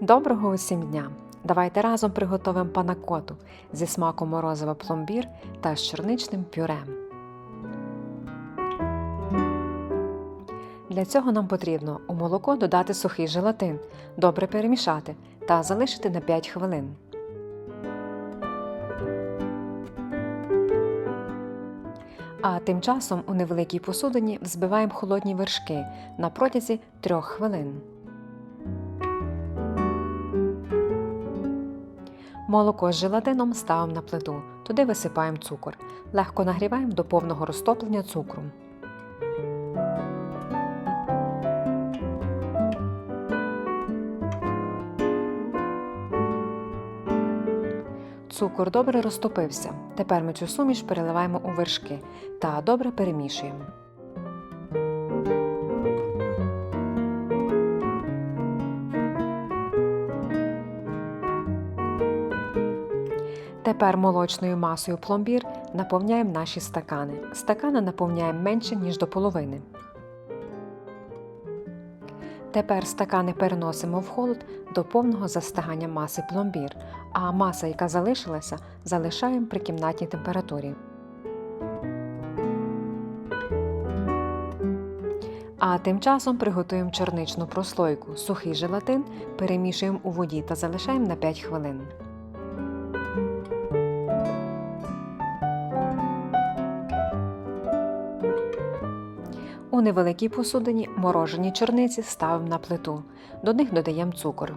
Доброго усім дня! Давайте разом приготуємо панакоту зі смаком морозива пломбір та з чорничним пюре. Для цього нам потрібно у молоко додати сухий желатин, добре перемішати та залишити на 5 хвилин. А тим часом у невеликій посудині взбиваємо холодні вершки на протязі 3 хвилин. Молоко з желатином ставимо на плиту. Туди висипаємо цукор. Легко нагріваємо до повного розтоплення цукру. Цукор добре розтопився. Тепер ми цю суміш переливаємо у вершки та добре перемішуємо. Тепер молочною масою пломбір наповняємо наші стакани. Стакани наповняємо менше, ніж до половини. Тепер стакани переносимо в холод до повного застигання маси пломбір, а маса, яка залишилася, залишаємо при кімнатній температурі. А тим часом приготуємо чорничну прослойку. Сухий желатин перемішуємо у воді та залишаємо на 5 хвилин. У невеликій посудині морожені чорниці ставимо на плиту. До них додаємо цукор.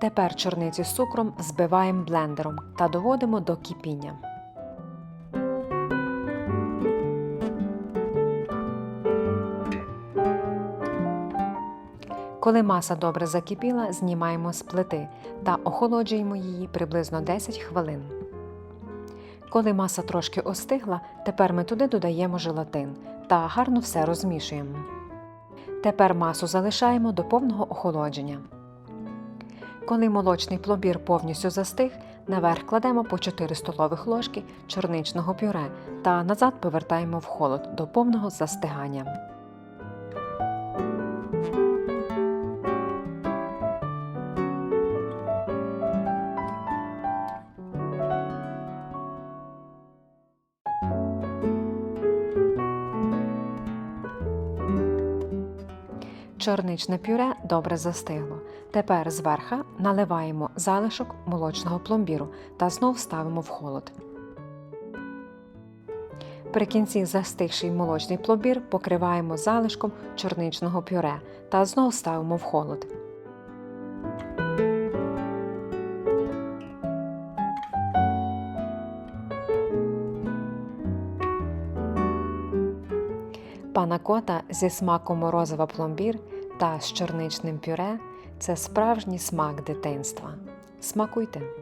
Тепер чорниці з цукром збиваємо блендером та доводимо до кипіння. Коли маса добре закипіла, знімаємо з плити та охолоджуємо її приблизно 10 хвилин. Коли маса трошки остигла, тепер ми туди додаємо желатин та гарно все розмішуємо. Тепер масу залишаємо до повного охолодження. Коли молочний пломбір повністю застиг, наверх кладемо по 4 столових ложки чорничного пюре та назад повертаємо в холод до повного застигання. Чорничне пюре добре застигло. Тепер зверха наливаємо залишок молочного пломбіру та знов ставимо в холод. При кінці застигший молочний пломбір покриваємо залишком чорничного пюре та знов ставимо в холод. Панакота зі смаком морозива пломбір та з чорничним пюре це справжній смак дитинства. Смакуйте!